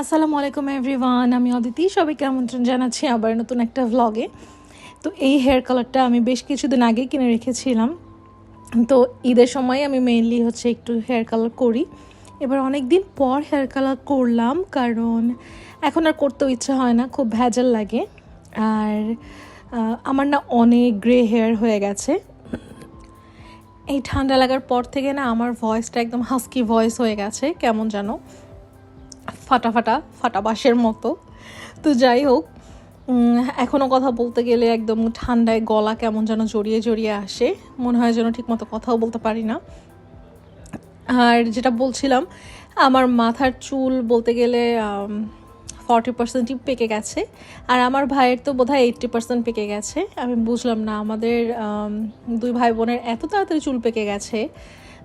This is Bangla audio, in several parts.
আসসালামু আলাইকুম এভরিওয়ান আমি অদিতি। সবাইকে আমন্ত্রণ জানাচ্ছি আবার নতুন একটা ভ্লগে তো এই হেয়ার কালারটা আমি বেশ কিছুদিন আগে কিনে রেখেছিলাম। তো ঈদের সময় আমি মেইনলি হচ্ছে একটু হেয়ার কালার করি। এবার অনেক দিন পর হেয়ার কালার করলাম কারণ এখন আর করতেও ইচ্ছা হয় না, খুব ভেজাল লাগে। আর আমার না অনেক গ্রে হেয়ার হয়ে গেছে। এই ঠান্ডা লাগার পর থেকে না আমার ভয়েসটা একদম হাস্কি ভয়েস হয়ে গেছে, কেমন যেন ফাটা ফাটা ফাটা বাঁশের মতো। তো যাই হোক এখনও কথা বলতে গেলে একদম ঠান্ডায় গলা কেমন যেন জড়িয়ে জড়িয়ে আসে। মনে হয় যেন ঠিকমতো কথাও বলতে পারি না। আর যেটা বলছিলাম, আমার মাথার চুল বলতে গেলে ফর্টি পার্সেন্টই পেকে গেছে। আর আমার ভাইয়ের তো বোধহয় এইট্টি পার্সেন্ট পেকে গেছে। আমি বুঝলাম না, আমাদের দুই ভাই বোনের এত তাড়াতাড়ি চুল পেকে গেছে।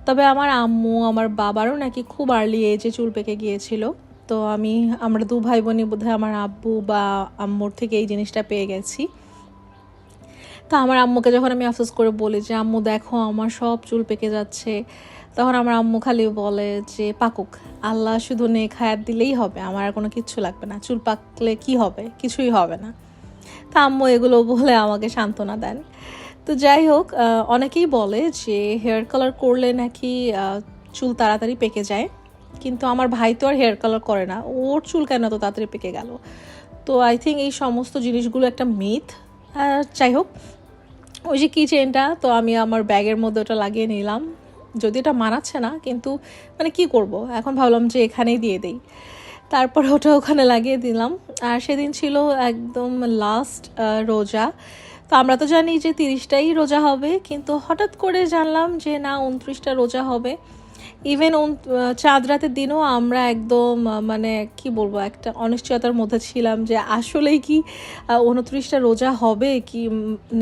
তবে আমার আম্মু, আমার বাবারও নাকি খুব আর্লি এজে চুল পেকে গিয়েছিল। তো আমি, আমরা দু ভাই বোনই বোধহয় আমার আব্বু বা আম্মুর থেকে এই জিনিসটা পেয়ে গেছি। তো আমার আম্মুকে যখন আমি আফসোস করে বলি যে, আম্মু, দেখো, আমার সব চুল পেকে যাচ্ছে, তখন আমার আম্মু খালি বলে যে, পাকুক, আল্লাহ শুধু নেক খায়াত দিলেই হবে, আমার আর কোনো কিচ্ছু লাগবে না। চুল পাকলে কি হবে? কিছুই হবে না। তা আম্মু এগুলো বলে আমাকে সান্ত্বনা দেন। তো যাই হোক অনেকেই বলে যে, হেয়ার কালার করলে নাকি চুল তাড়াতাড়ি পেকে যায়? কিন্তু আমার ভাই তো আর হেয়ার কালার করে না। ওর চুল কেন তো তাড়াতাড়ি পেকে গেল? তো আই থিঙ্ক এই সমস্ত জিনিসগুলো একটা মিথ আর যাই হোক, ওই যে কি চেনটা তো আমি আমার ব্যাগের মধ্যে ওটা লাগিয়ে নিলাম। যদি এটা মানাচ্ছে না, কিন্তু মানে কি করব? এখন ভাবলাম যে এখানেই দিয়ে দেই। তারপর ওটা ওখানে লাগিয়ে দিলাম। আর সেদিন ছিল একদম লাস্ট রোজা। তো আমরা তো জানি যে তিরিশটাই রোজা হবে, কিন্তু হঠাৎ করে জানলাম যে না, উনত্রিশটা রোজা হবে। ইভেন চাঁদ রাতের দিনও আমরা একদম মানে কি বলব, একটা অনিশ্চয়তার মধ্যে ছিলাম যে আসলেই কি উনত্রিশটা রোজা হবে কি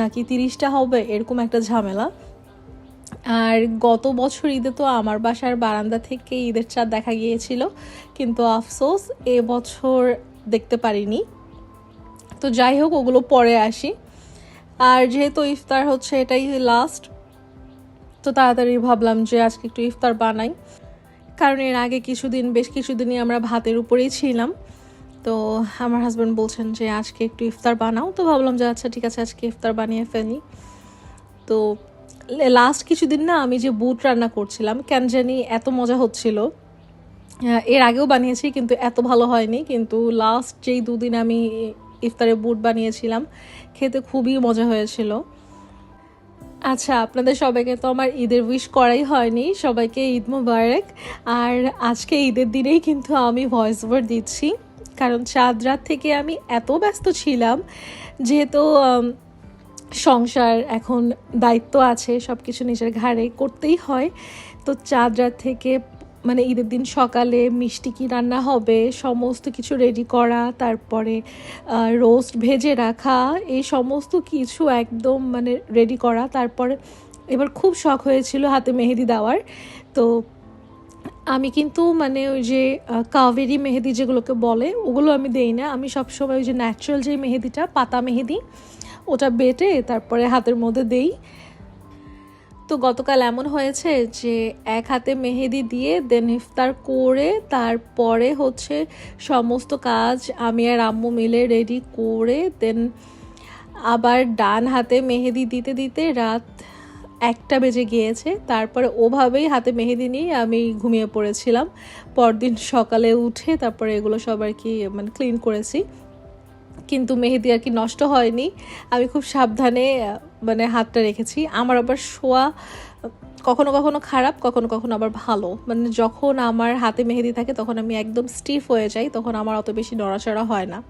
নাকি তিরিশটা হবে, এরকম একটা ঝামেলা। আর গত বছর ঈদে তো আমার বাসার বারান্দা থেকে ঈদের চাঁদ দেখা গিয়েছিল, কিন্তু আফসোস বছর দেখতে পারিনি। তো যাই হোক, ওগুলো পরে আসি। আর যেহেতু ইফতার হচ্ছে, এটাই লাস্ট তো তাড়াতাড়ি ভাবলাম যে আজকে একটু ইফতার বানাই। কারণ এর আগে কিছুদিন, বেশ কিছুদিনই আমরা ভাতের উপরেই ছিলাম। তো আমার হাজব্যান্ড বলছেন যে আজকে একটু ইফতার বানাও। তো ভাবলাম যে আচ্ছা ঠিক আছে, আজকে ইফতার বানিয়ে ফেলি। তো লাস্ট কিছুদিন না আমি যে বুট রান্না করছিলাম, কেন জানি এত মজা হচ্ছিল। এর আগেও বানিয়েছি কিন্তু এত ভালো হয়নি। কিন্তু লাস্ট যেই দুদিন আমি ইফতারে বুট বানিয়েছিলাম, খেতে খুবই মজা হয়েছিল। আচ্ছা আপনাদের সবাইকে তো আমার ঈদের উইশ করাই হয়নি। সবাইকে ঈদ মোবারক। আর আজকে ঈদের দিনেই কিন্তু আমি ভয়েস ওভার দিচ্ছি। কারণ চাঁদ রাত থেকে আমি এত ব্যস্ত ছিলাম, যেহেতু সংসার এখন দায়িত্ব আছে সব কিছু নিজের ঘাড়ে করতেই হয়। তো চাঁদ রাত থেকে মানে ঈদের দিন সকালে মিষ্টি কি রান্না হবে, সমস্ত কিছু রেডি করা, তারপরে রোস্ট ভেজে রাখা, এই সমস্ত কিছু একদম মানে রেডি করা। তারপরে এবার খুব শখ হয়েছিল হাতে মেহেদি দেওয়ার। তো আমি কিন্তু মানে ওই যে কাবেরি মেহেদি যেগুলোকে বলে, ওগুলো আমি দেই না। আমি সবসময় ওই যে ন্যাচারাল যে মেহেদিটা, পাতা মেহেদি, ওটা বেটে তারপরে হাতের মধ্যে দেই। তো গতকাল এমন হয়েছে যে এক হাতে মেহেদি দিয়ে দেন ইফতার করে তারপরে হচ্ছে সমস্ত কাজ আমি আর আম্মু মিলে রেডি করে দেন আবার ডান হাতে মেহেদি দিতে দিতে রাত একটা বেজে গিয়েছে। তারপরে ওভাবেই হাতে মেহেদি নিয়ে আমি ঘুমিয়ে পড়েছিলাম। পরদিন সকালে উঠে তারপরে এগুলো সব আর কি মানে ক্লিন করেছি। কিন্তু মেহেদি আর কি নষ্ট হয়নি। আমি খুব সাবধানে মানে হাতটা রেখেছি। আমার আবার শোয়া কখনো কখনো খারাপ, কখনো কখনো আবার ভালো। মানে যখন আমার হাতে মেহেদি থাকে তখন আমি একদম স্টিফ হয়ে যাই, তখন আমার অত বেশি নড়াচড়া হয় না।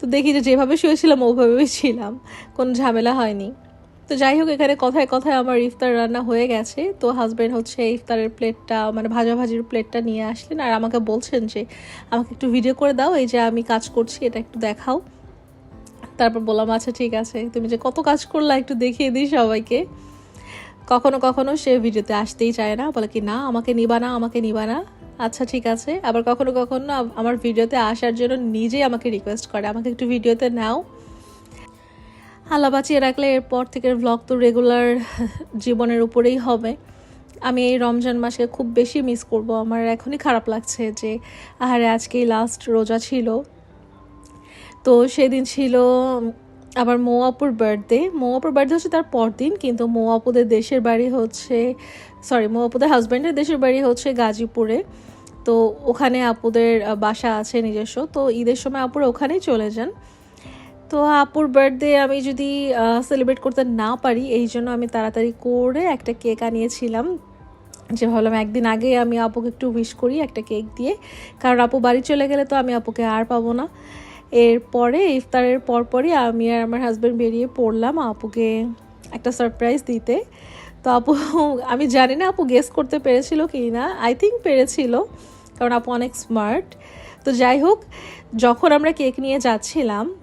তো দেখি যে যেভাবে শুয়েছিলাম, ওভাবেই ছিলাম। কোনো ঝামেলা হয়নি। তো যাই হোক, এখানে কথায় কথায় আমার ইফতার রান্না হয়ে গেছে। তো হাজব্যান্ড হচ্ছে ইফতারের প্লেটটা মানে ভাজাভাজির প্লেটটা নিয়ে আসলেন। আর আমাকে বলছেন যে, আমাকে একটু ভিডিও করে দাও, এই যে আমি কাজ করছি, এটা একটু দেখাও। তারপর বললাম আচ্ছা ঠিক আছে, তুমি যে কত কাজ করলা, একটু দেখিয়ে দিই সবাইকে। কখনো কখনো সে ভিডিওতে আসতেই চায় না, বলে কি, না, আমাকে নিবা না, আমাকে নিবা না। আচ্ছা ঠিক আছে। আবার কখনো কখনো আমার ভিডিওতে আসার জন্য নিজেই আমাকে রিকোয়েস্ট করে, আমাকে একটু ভিডিওতে নাও। আল্লাহ বাঁচিয়ে রাখলে এরপর থেকে ব্লগ তো রেগুলার জীবনের উপরেই হবে। আমি এই রমজান মাসকে খুব বেশি মিস করব। আমার এখনই খারাপ লাগছে যে, আহারে, আজকেই লাস্ট রোজা ছিল। তো সেদিন ছিল আবার মৌ আপুর বার্থডে মৌ আপুর বার্থডে হচ্ছে তার পরদিন, কিন্তু মৌ আপুদের দেশের বাড়ি হচ্ছে সরি মৌ আপুদের হাজব্যান্ডের দেশের বাড়ি হচ্ছে গাজীপুরে। তো ওখানে আপুদের বাসা আছে নিজস্ব, তো ঈদের সময় আপুরা ওখানেই চলে যান। তো আপুর বার্থডে আমি যদি সেলিব্রেট করতে না পারি, এই জন্য আমি তাড়াতাড়ি করে একটা কেক আনিয়েছিলাম। যে ভাবলাম একদিন আগে আমি আপুকে একটু উইশ করি একটা কেক দিয়ে, কারণ আপু বাড়ি চলে গেলে তো আমি আপুকে আর পাবো না। এরপরে, ইফতারের পরপরই আমি আর আমার হাজব্যান্ড বেরিয়ে পড়লাম আপুকে একটা সারপ্রাইজ দিতে। তো আপু, আমি জানি না আপু গেস করতে পেরেছিল কি না। আই থিঙ্ক পেরেছিল, কারণ আপু অনেক স্মার্ট তো যাই হোক, যখন আমরা কেক নিয়ে যাচ্ছিলাম,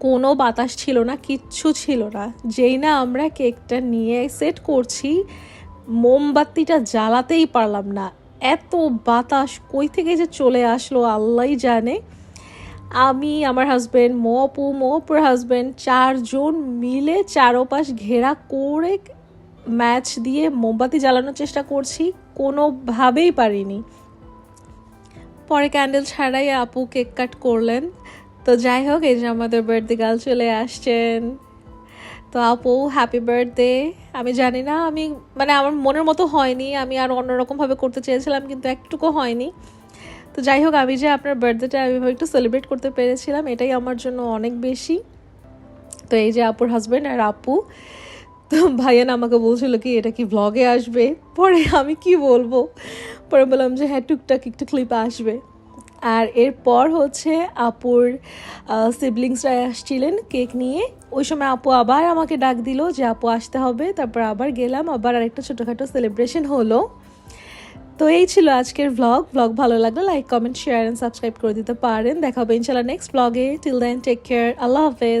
কোনো বাতাস ছিল না, কিচ্ছু ছিল না। যেই না আমরা কেকটা নিয়ে সেট করছি, মোমবাতিটা জ্বালাতেই পারলাম না। এত বাতাস কই থেকে যে চলে আসলো, আল্লাহই জানে। আমি, আমার হাজব্যান্ড মোপু মোপুর হাজব্যান্ড চারজন মিলে চারোপাশ ঘেরা করে ম্যাচ দিয়ে মোমবাতি জ্বালানোর চেষ্টা করছি, কোনোভাবেই পারিনি। পরে ক্যান্ডেল ছাড়াই আপু কেক কাট করলেন। তো যাই হোক, এই যে আমাদের বার্থডে গার্ল চলে আসছেন। তো আপু হ্যাপি বার্থডে আমি জানি না, আমি মানে আমার মনের মতো হয়নি, আমি আর অন্যরকমভাবে করতে চেয়েছিলাম, কিন্তু একটুকু হয়নি। তো যাই হোক আমি যে আপনার বার্থডেটা আমি একটু সেলিব্রেট করতে পেরেছিলাম, এটাই আমার জন্য অনেক বেশি। তো এই যে আপুর হাজব্যান্ড আর আপু, তো ভাইয়ান আমাকে বলছিল কি, এটা কি ভ্লগে আসবে? পরে আমি কি বলব? পরে বললাম যে হ্যাঁ টুকটাক একটু ক্লিপ আসবে। আর এরপর হচ্ছে আপুর সিবলিংসরা আসছিলেন কেক নিয়ে। ওই সময় আপু আবার আমাকে ডাক দিল যে, আপু, আসতে হবে। তারপর আবার গেলাম, আবার আরেকটা ছোটোখাটো সেলিব্রেশন হলো। তো এই ছিল আজকের ব্লগ ব্লগ ভালো লাগলে like comment share and subscribe করে দিতে পারেন। দেখা হবে ইনশাল্লাহ নেক্সট ব্লগে টিল দেন টেক কেয়ার আল্লাহ হাফেজ।